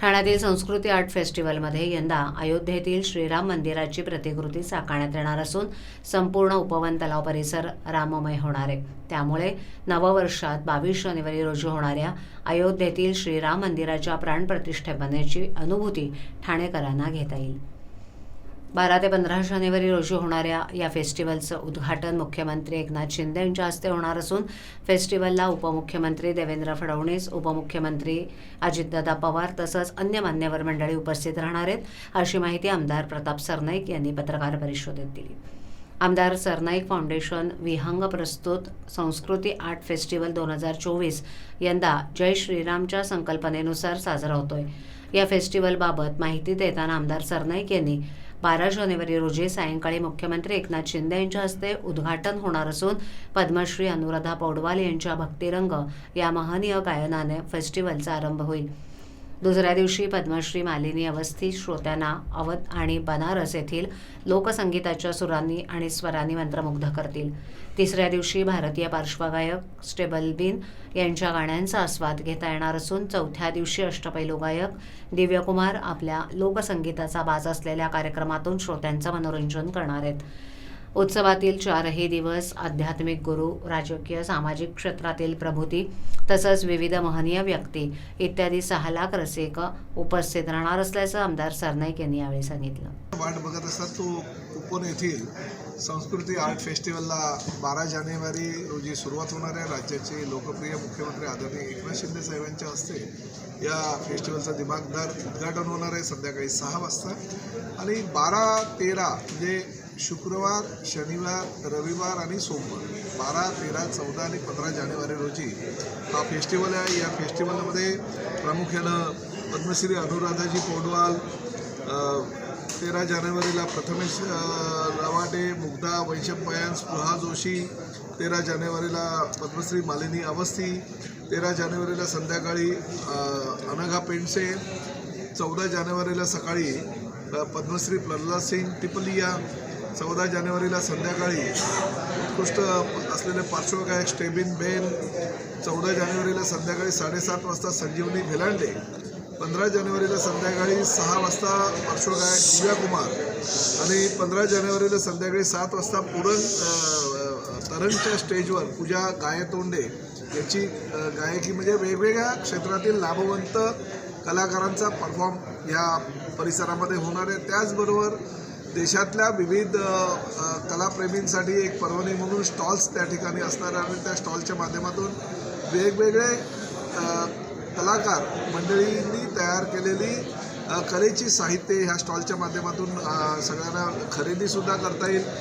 ठाण्यातील संस्कृती आर्ट फेस्टिवलमध्ये यंदा अयोध्येतील श्रीराम मंदिराची प्रतिकृती साकारण्यात येणार असून संपूर्ण उपवन तलाव परिसर राममय होणार आहे. त्यामुळे नववर्षात बावीस जानेवारी रोजी होणाऱ्या अयोध्येतील श्रीराम मंदिराच्या प्राणप्रतिष्ठेपनेची अनुभूती ठाणेकरांना घेता येईल. बारा ते पंधरा जानेवारी रोजी होणाऱ्या या फेस्टिवलचं उद्घाटन मुख्यमंत्री एकनाथ शिंदे यांच्या हस्ते होणार असून फेस्टिवलला उपमुख्यमंत्री देवेंद्र फडणवीस उपमुख्यमंत्री अजितदादा पवार तसंच अन्य मान्यवर मंडळी उपस्थित राहणार आहेत अशी माहिती आमदार प्रताप सरनाईक यांनी पत्रकार परिषदेत दिली. आमदार सरनाईक फाउंडेशन विहंग प्रस्तुत संस्कृती आर्ट फेस्टिवल दोन हजार चोवीस यंदा जय श्रीरामच्या संकल्पनेनुसार साजरा होतोय. या फेस्टिवलबाबत माहिती देताना आमदार सरनाईक यांनी बारा जानेवारी रोजी सायंकाळी मुख्यमंत्री एकनाथ शिंदे यांच्या हस्ते उद्घाटन होणार असून पद्मश्री अनुराधा पौडवाल यांच्या भक्तिरंग या महनीय गायनाने फेस्टिवलचा आरंभ होईल. दुसऱ्या दिवशी पद्मश्री मालिनी अवस्थी श्रोत्यांना अवध आणि बनारस येथील लोकसंगीताच्या सुरांनी आणि स्वरांनी मंत्रमुग्ध करतील. तिसऱ्या दिवशी भारतीय पार्श्वगायक स्टेबलबिन यांच्या गाण्यांचा आस्वाद घेता येणार असून चौथ्या दिवशी अष्टपैलू गायक दिव्यकुमार आपल्या लोकसंगीताचा बाज असलेल्या कार्यक्रमातून श्रोत्यांचं मनोरंजन करणार आहेत. उत्सवातील चारही दिवस आध्यात्मिक गुरु राजकीय सामाजिक क्षेत्रातील प्रभूती तसंच विविध महनीय व्यक्ती इत्यादी सहा लाख रसिक उपस्थित राहणार असल्याचं आमदार सरनाईक यांनी यावेळी सांगितलं. वाट बघत असतात तो उपवन येथील संस्कृती आर्ट फेस्टिवलला बारा जानेवारी रोजी सुरुवात होणार आहे. राज्याचे लोकप्रिय मुख्यमंत्री आदरणीय एकनाथ शिंदे साहेबांच्या हस्ते या फेस्टिवलचं दिमागदार उद्घाटन होणार आहे. संध्याकाळी सहा वाजता आणि बारा तेरा म्हणजे शुक्रवार शनिवार रविवार आणि सोमवार बारा तेरा चौदा आणि पंधरा जानेवारी रोजी हा फेस्टिवल आहे. या फेस्टिवलमध्ये प्रामुख्यानं पद्मश्री अनुराधाजी पौडवाल तेरा जानेवारीला प्रथमेश रवाडे मुग्धा वैशम स्पृहा जोशी तेरा जानेवारीला पद्मश्री मालिनी अवस्थी तेरा जानेवारीला संध्याकाळी अनघा पेंडसे चौदा जानेवारीला सकाळी पद्मश्री प्रल्हाद सिंग टिपलिया चौदा जानेवारीला संध्याकाळी उत्कृष्ट असलेले पार्श्वगायक स्टेबिन बेन चौदा जानेवारीला संध्याकाळी साडेसात वाजता संजीवनी भेलांडे पंधरा जानेवारीला संध्याकाळी सहा वाजता पार्श्वगायक दिव्या कुमार आणि पंधरा जानेवारीला संध्याकाळी सात वाजता पुरण तरणच्या तरंगच्या स्टेजवर पूजा गायतोंडे याची गायकी म्हणजे वेगवेगळ्या क्षेत्रातील लाभवंत कलाकारांचा परफॉर्म या परिसरामध्ये होणार आहे. त्याचबरोबर देशातल्या विविध कलाप्रेमींसाठी एक पर्वणी म्हणून स्टॉल्स त्या ठिकाणी असणार आणि त्या स्टॉलच्या माध्यमातून वेगवेगळे कलाकार मंडळींनी तयार केलेली कलेची साहित्य ह्या स्टॉलच्या माध्यमातून सगळ्यांना खरेदीसुद्धा करता येईल.